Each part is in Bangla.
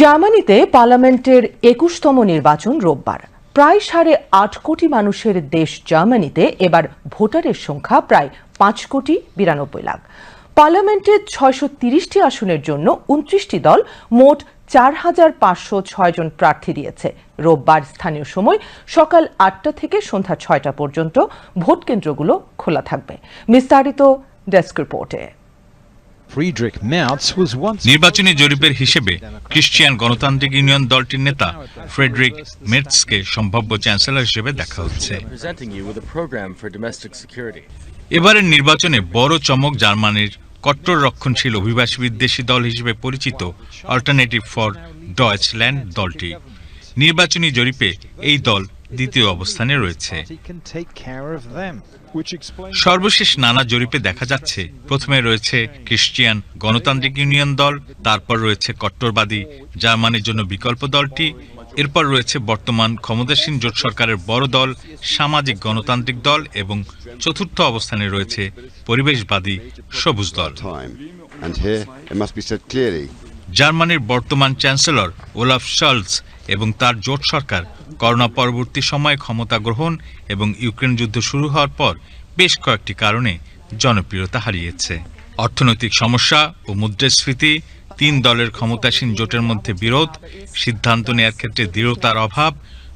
জার্মানিতে পার্লামেন্টের একুশতম নির্বাচন রোববার। প্রায় সাড়ে আট কোটি মানুষের দেশ জার্মানিতে এবার ভোটারের সংখ্যা প্রায় পাঁচ কোটি বিরানব্বই লাখ। পার্লামেন্টের ছয়শো তিরিশটি আসনের জন্য উনত্রিশটি দল মোট চার হাজার পাঁচশো ছয় জন প্রার্থী দিয়েছে। রোববার স্থানীয় সময় সকাল আটটা থেকে সন্ধ্যা ছয়টা পর্যন্ত ভোট কেন্দ্রগুলো খোলা থাকবে। বিস্তারিত ডেস্ক রিপোর্টে। নির্বাচনী জরিপের হিসেবে খ্রিস্টিয়ান গণতান্ত্রিক ইউনিয়ন দলটির নেতা ফ্রেডরিক মেটসকে সম্ভাব্য চ্যান্সেলর হিসেবে দেখা হচ্ছে. এবারের নির্বাচনে বড় চমক জার্মানির কট্টর রক্ষণশীল অভিবাসী বিদ্বেষী দল হিসেবে পরিচিত অল্টারনেটিভ ফর ডয়েচল্যান্ড দলটি। নির্বাচনী জরিপে এই দল দ্বিতীয় অবস্থানে রয়েছে। সর্বশেষ নানা জরিপে দেখা যাচ্ছে প্রথমে রয়েছে খ্রিস্টিয়ান গণতান্ত্রিক ইউনিয়ন দল তারপর রয়েছে কট্টরবাদী জার্মানির জন্য বিকল্প দলটি এরপর রয়েছে বর্তমান ক্ষমতাসীন জোট সরকারের বড় দল সামাজিক গণতান্ত্রিক দল এবং চতুর্থ অবস্থানে রয়েছে পরিবেশবাদী সবুজ দল। জার্মানির বর্তমান চ্যান্সেলর ওলাফ শার্লস এবং তার জোট সরকার করোনা পরবর্তী সময়ে ক্ষমতা গ্রহণ এবং ইউক্রেন যুদ্ধ শুরু হওয়ার পর বেশ কয়েকটি কারণে জনপ্রিয়তা হারিয়েছে। অর্থনৈতিক সমস্যা ও মুদ্রাস্ফীতি, তিন দলের ক্ষমতাসীন জোটের মধ্যে বিরোধ, সিদ্ধান্ত নেয়ার ক্ষেত্রে দৃঢ়তার অভাব,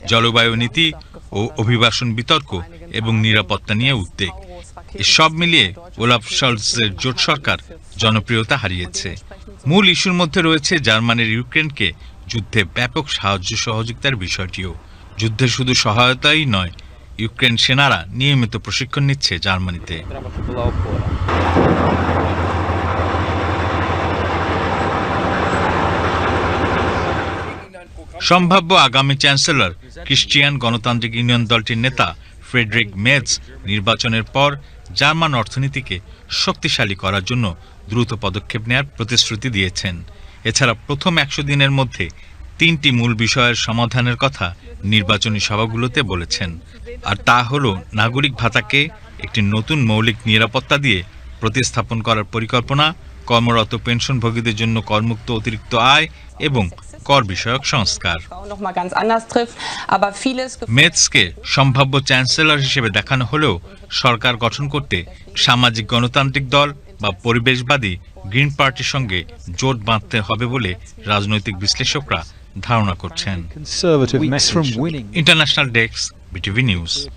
জলবায়ু নীতি ও অভিবাসন বিতর্ক এবং নিরাপত্তা নিয়ে উদ্বেগ। এসব মিলিয়ে ওলাফ শার্লসের জোট সরকার জনপ্রিয়তা হারিয়েছে। মূল ইস্যুর মধ্যে রয়েছে জার্মানির ইউক্রেনকে যুদ্ধে ব্যাপক সাহায্য সহযোগিতার বিষয়টিও। যুদ্ধে শুধু সহায়তাই নয়, ইউক্রেন সেনারা নিয়মিত প্রশিক্ষণ নিচ্ছে জার্মানিতে। সম্ভাব্য আগামী চ্যান্সেলর খ্রিস্টিয়ান গণতান্ত্রিক ইউনিয়ন দলটির নেতা ফ্রেডরিক মেজ নির্বাচনের পর জার্মান অর্থনীতিকে শক্তিশালী করার জন্য দ্রুত পদক্ষেপ নেয়ার প্রতিশ্রুতি দিয়েছেন। এছাড়া প্রথম একশো দিনের মধ্যে তিনটি মূল বিষয়ের সমাধানের কথা নির্বাচনী সভাগুলোতে বলেছেন। আর তা হল নাগরিক ভাতাকে একটি নতুন মৌলিক নিরাপত্তা দিয়ে প্রতিস্থাপন করার পরিকল্পনা, কর্মরত পেনশনভোগীদের জন্য করমুক্ত অতিরিক্ত আয় এবং কর বিষয়ক সংস্কার। মেটসকে সম্ভাব্য চ্যান্সেলর হিসেবে দেখানো হলেও সরকার গঠন করতে সামাজিক গণতান্ত্রিক দল বা পরিবেশবাদী গ্রিন পার্টির সঙ্গে জোট বাঁধতে হবে বলে রাজনৈতিক বিশ্লেষকরা ধারণা করছেন. International desk BTV news